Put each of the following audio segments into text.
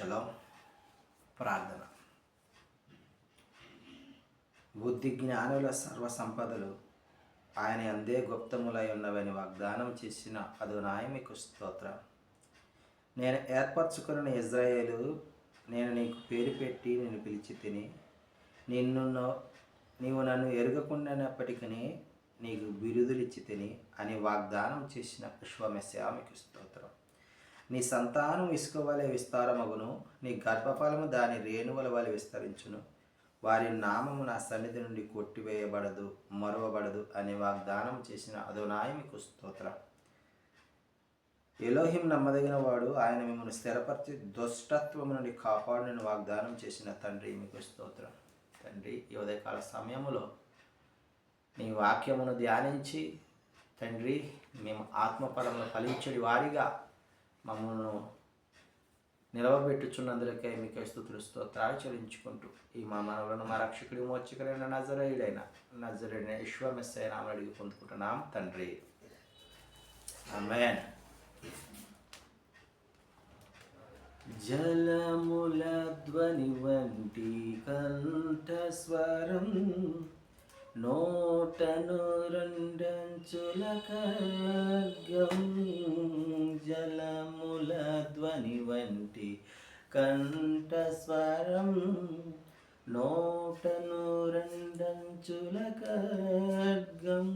షలో ప్రార్థన. బుద్ధి జ్ఞానుల సర్వ సంపదలు ఆయన అందే గుప్తములై ఉన్నవని వాగ్దానం చేసిన అదునాయ మీకు స్తోత్రం. నేను ఏర్పరచుకున్న ఇజ్రాయేలు నేను నీకు పేరు పెట్టి నేను పిలిచి తిని నిన్ను నీవు నన్ను ఎరగకుండానప్పటికీ నీకు బిరుదులిచ్చి తిని అని వాగ్దానం చేసిన విశ్వమెస్సా స్తోత్రం. నీ సంతానం ఇసుక వలె విస్తారమగును నీ గర్భఫలము దాని రేణువుల వలె విస్తరించును. వారి నామము నా సన్నిధి నుండి కొట్టివేయబడదు మరవబడదు అని వాగ్దానం చేసిన అదోనాయ మీకు స్తోత్రం. ఎలోహిం నమ్మదగిన వాడు ఆయన మిమ్మల్ని స్థిరపరిచి దుష్టత్వము నుండి కాపాడునని వాగ్దానం చేసిన తండ్రి మీకు స్తోత్రం. తండ్రి ఈ ఉదయకాల సమయములో నీ వాక్యమును ధ్యానించి తండ్రి మేము ఆత్మపరంలో ఫలించడి వారిగా మమ్మల్ని నిలవబెట్టుచున్నందులకై మీకు స్థుతులు స్తోత్రాలు చెల్లించుకుంటూ ఈ మా మనవులను మా రక్షకుడి మోచకుడైన నజరేయుడైన నజరైన విశ్వమెస్సైన నామని అడిగి పొందుకుంటున్నాం తండ్రి. ఆమేన్. జలముల ధ్వని వంటి కంఠస్వరం నోటను రెండంచుల ఖడ్గం జలముల ధ్వని వంటి కంఠస్వరం. నోటను రెండంచుల ఖడ్గం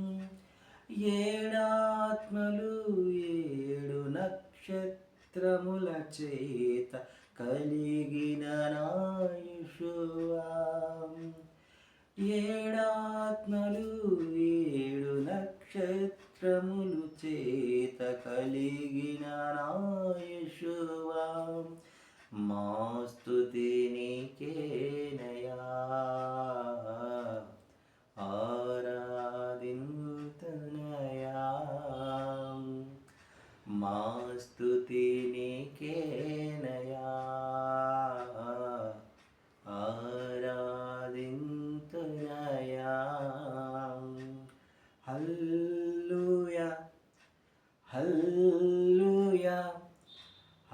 ఏడాత్మలు ఏడు నక్షత్రముల చేత కలిగిన నాయుషువా. ఏడాత్మలు ఏడు నక్షత్రములు చేత కలిగిన నాయశువా మాస్తు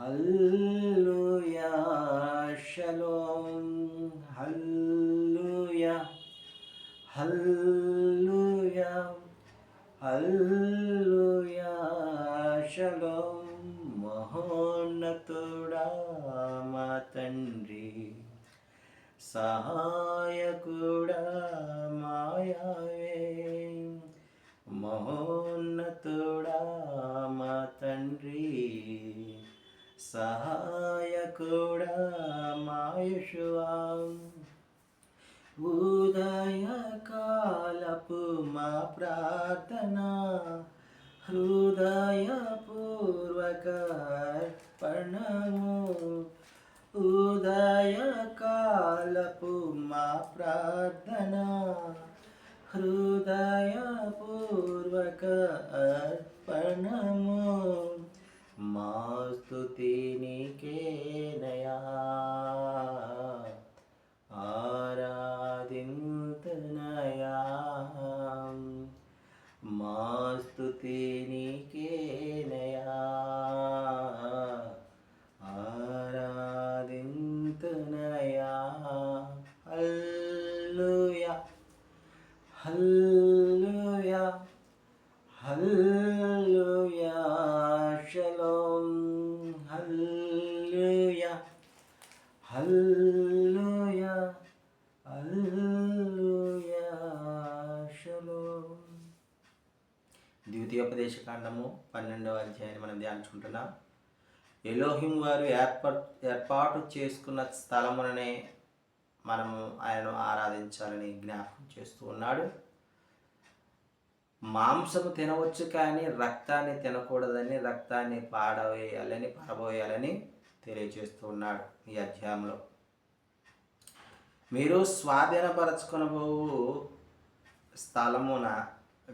హల్లూయా షలోం. హల్లూయా హల్లూయా హల్లూయా షలోం. మహోన్నతుడా మా తండ్రి. సహాయకుడా మాయావే. మహోన్నతుడా మా తండ్రి. సహాయకుడా మాయుషువా ఉదయకాలపు మా ప్రార్థన హృదయపూర్వక అర్పణము ఉదయకాలపు మా ప్రార్థన హృదయపూర్వక అర్పణము మాస్తుతి నీకేనయా ఆరాధింతనయా మాస్తుతి స్తుతి నీకేనయా ఆరాధింతనయా హల్లూయా హల్లూయా హల్లూయా షలోం హల్లూయా హల్లూయా హల్లూయా షలోం ద్వితీయోపదేశకాండము పన్నెండవ అధ్యాయాన్ని మనం ధ్యానించుకుంటున్నాం. ఎలోహిం వారు ఏర్పాటు ఏర్పాటు చేసుకున్న స్థలముననే మనము ఆయనను ఆరాధించాలని జ్ఞాపకం చేస్తూ ఉన్నాడు. మాంసము తినవచ్చు కానీ రక్తాన్ని తినకూడదని రక్తాన్ని పాడవేయాలని పడబోయాలని తెలియజేస్తూ ఉన్నాడు ఈ అధ్యాయంలో. మీరు స్వాధీనపరచుకునబో స్థలమున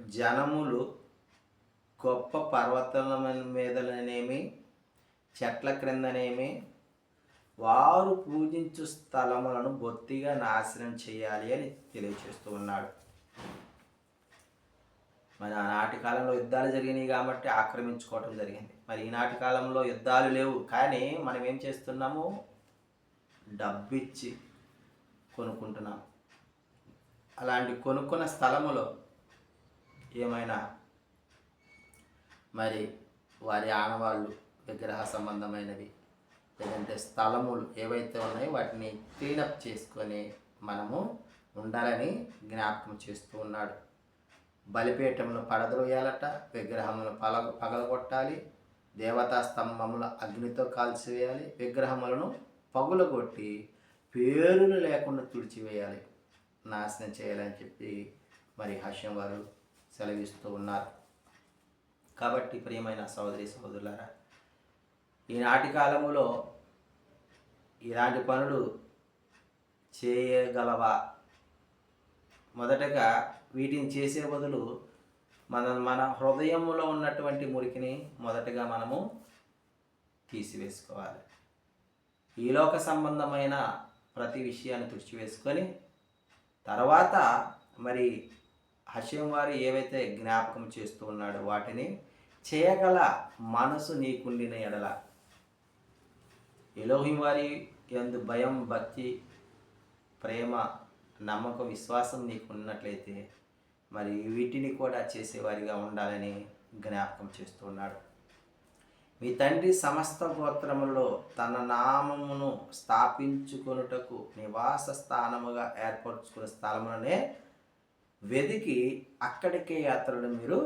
జనములు గొప్ప పర్వతాల మీదనేమి చెట్ల క్రిందనేమి వారు పూజించు స్థలములను బొత్తిగా నాశనం చేయాలి అని తెలియచేస్తూ ఉన్నాడు. మరి ఆనాటి కాలంలో యుద్ధాలు జరిగినాయి కాబట్టి ఆక్రమించుకోవటం జరిగింది. మరి ఈనాటి కాలంలో యుద్ధాలు లేవు. కానీ మనం ఏం చేస్తున్నాము? డబ్బిచ్చి కొనుక్కుంటున్నాం. అలాంటి కొనుక్కున్న స్థలములో ఏమైనా మరి వారి ఆనవాళ్ళు విగ్రహ సంబంధమైనవి లేదంటే స్థలములు ఏవైతే ఉన్నాయో వాటిని క్లీనప్ చేసుకొని మనము ఉండాలని జ్ఞాపకం చేస్తూ ఉన్నాడు. బలిపీఠమును పడద్రోయాలట విగ్రహమును పల పగలగొట్టాలి దేవతా స్తంభముల అగ్నితో కాల్చివేయాలి విగ్రహములను పగులగొట్టి పేరులు లేకుండా తుడిచివేయాలి. నాశనం చేయాలని చెప్పి మరి హర్షం వారు సెలవిస్తూ ఉన్నారు. కాబట్టి ప్రియమైన సహోదరి సహోదరులారా ఈనాటి కాలములో ఇలాంటి పనులు చేయగలవా? మొదటగా వీటిని చేసే బదులు మన మన హృదయంలో ఉన్నటువంటి మురికిని మొదటగా మనము తీసివేసుకోవాలి. ఈ లోక సంబంధమైన ప్రతి విషయాన్ని తుడిచివేసుకొని తర్వాత మరి హషం వారు ఏవైతే జ్ఞాపకం చేస్తూ ఉన్నాడో వాటిని చేయగల మనసు నీకుండిన ఎడల. ఎలోహిం వారి ఎందు భయం భక్తి ప్రేమ నమ్మకం విశ్వాసం నీకున్నట్లయితే మరి వీటిని కూడా చేసేవారిగా ఉండాలని జ్ఞాపకం చేస్తున్నాడు మీ తండ్రి సమస్త గోత్రములో తన నామమును స్థాపించుకొనుటకు నివాస స్థానముగా ఏర్పరచుకున్న స్థలములనే వెదికి అక్కడికే యాత్రలు మీరు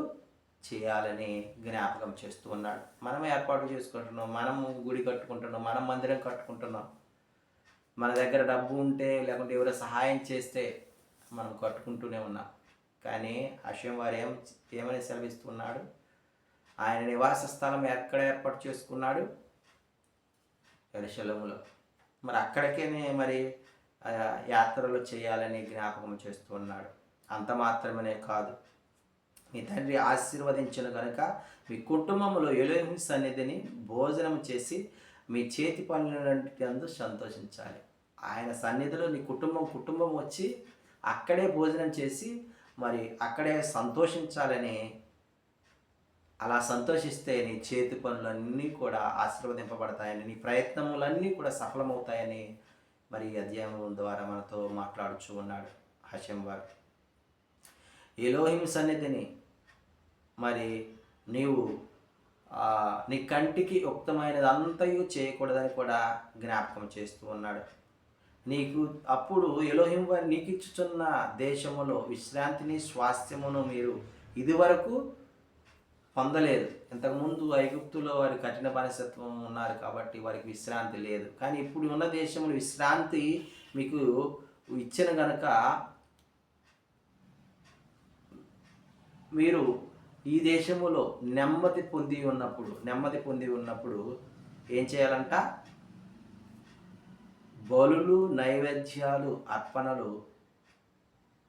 చేయాలని జ్ఞాపకం చేస్తూ ఉన్నాడు. మనం ఏర్పాటు చేసుకుంటున్నాం మనం గుడి కట్టుకుంటున్నాం మనం మందిరం కట్టుకుంటున్నాం. మన దగ్గర డబ్బు ఉంటే లేకుంటే ఎవరో సహాయం చేస్తే మనం కట్టుకుంటూనే ఉన్నాం. కానీ అశ్వం వారు ఏం ఏమని సెలవిస్తున్నాడు? ఆయన నివాస స్థలం ఎక్కడ ఏర్పాటు చేసుకున్నాడు? ఎరుశలములో మరి అక్కడికే మరి యాత్రలు చేయాలని జ్ఞాపకం చేస్తూ ఉన్నాడు. అంత మాత్రమే కాదు. మీ తండ్రి ఆశీర్వదించిన కనుక మీ కుటుంబంలో ఎలోహిం సన్నిధిని భోజనం చేసి మీ చేతి పనులందు సంతోషించాలి. ఆయన సన్నిధిలో నీ కుటుంబం కుటుంబం వచ్చి అక్కడే భోజనం చేసి మరి అక్కడే సంతోషించాలని అలా సంతోషిస్తే నీ చేతి పనులన్నీ కూడా ఆశీర్వదింపబడతాయని నీ ప్రయత్నములన్నీ కూడా సఫలమవుతాయని మరి అధ్యయనం అధ్యాయం ద్వారా మనతో మాట్లాడుచూ ఉన్నాడు హషం వారు. ఎలోహిం సన్నిధిని మరి నీవు నీ కంటికి ఉక్తమైనది అంతయు చేయకూడదని కూడా జ్ఞాపకం చేస్తూ ఉన్నాడు. నీకు అప్పుడు ఎలోహిం వారు నీకు ఇచ్చుచున్న దేశములో విశ్రాంతిని స్వాస్థ్యమును మీరు ఇదివరకు పొందలేదు. ఇంతకుముందు ఐగుప్తులో వారి కఠిన బానిసత్వం ఉన్నారు కాబట్టి వారికి విశ్రాంతి లేదు. కానీ ఇప్పుడు ఉన్న దేశంలో విశ్రాంతి మీకు ఇచ్చిన గనక మీరు ఈ దేశములో నెమ్మది పొంది ఉన్నప్పుడు నెమ్మది పొంది ఉన్నప్పుడు ఏం చేయాలంట? బలులు నైవేద్యాలు అర్పణలు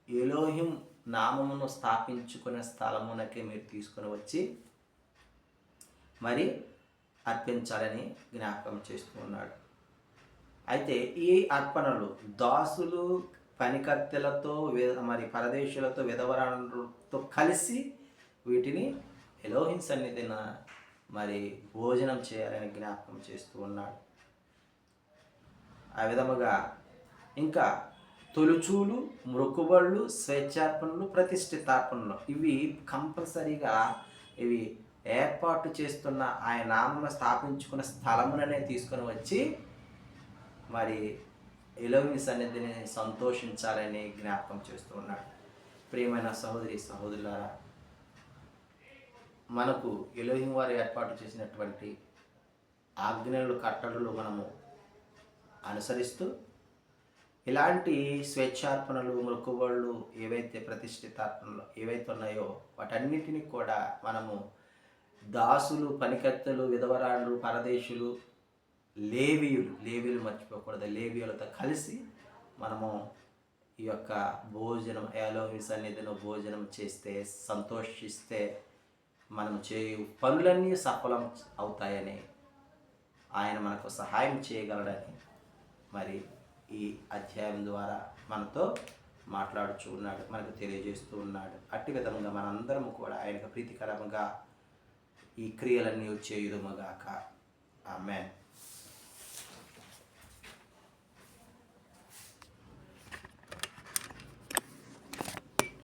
ఎలోహిం నామమును స్థాపించుకునే స్థలమునకే మీరు తీసుకొని వచ్చి మరి అర్పించాలని జ్ఞాపకం చేస్తూ ఉన్నాడు. అయితే ఈ అర్పణలు దాసులు పనికత్తెలతో మరి పరదేశులతో విధవరాలతో కలిసి వీటిని ఎలోహిన్ సన్నిధిన మరి భోజనం చేయాలని జ్ఞాపకం చేస్తూ ఉన్నాడు. ఆ విధముగా ఇంకా తొలుచూలు మృక్కుబళ్ళు స్వేచ్ఛార్పణలు ప్రతిష్ఠితార్పణలు ఇవి కంపల్సరీగా ఇవి ఏర్పాటు చేస్తున్న ఆయన నామను స్థాపించుకున్న స్థలముననే తీసుకొని వచ్చి మరి ఎలోమి సన్నిధిని సంతోషించాలని జ్ఞాపకం చేస్తూ ఉన్నాడు. ప్రియమైన సహోదరి సహోదరులారా మనకు ఎలోహిం వారు ఏర్పాటు చేసినటువంటి ఆజ్ఞలు కట్టడలు మనము అనుసరిస్తూ ఇలాంటి స్వేచ్ఛార్పణలు మృక్కుబళ్ళు ఏవైతే ప్రతిష్ఠితార్పణలు ఏవైతే ఉన్నాయో వాటన్నిటిని కూడా మనము దాసులు పనికత్తెలు విధవరాళ్ళు పరదేశులు లేవీయులు లేవీలు మర్చిపోకూడదు. లేవీయులతో కలిసి మనము ఈ యొక్క భోజనం ఏలోహి సన్నిధిలో భోజనం చేస్తే సంతోషిస్తే మనం చేయు పనులన్నీ సఫలం అవుతాయని ఆయన మనకు సహాయం చేయగలడని మరి ఈ అధ్యాయం ద్వారా మనతో మాట్లాడుచు ఉన్నాడు మనకు తెలియజేస్తూ ఉన్నాడు. అట్టి విధంగా మనందరం కూడా ఆయనకు ప్రీతికరంగా ఈ క్రియలన్నీ చేయుదుమగాక ఆమెన్.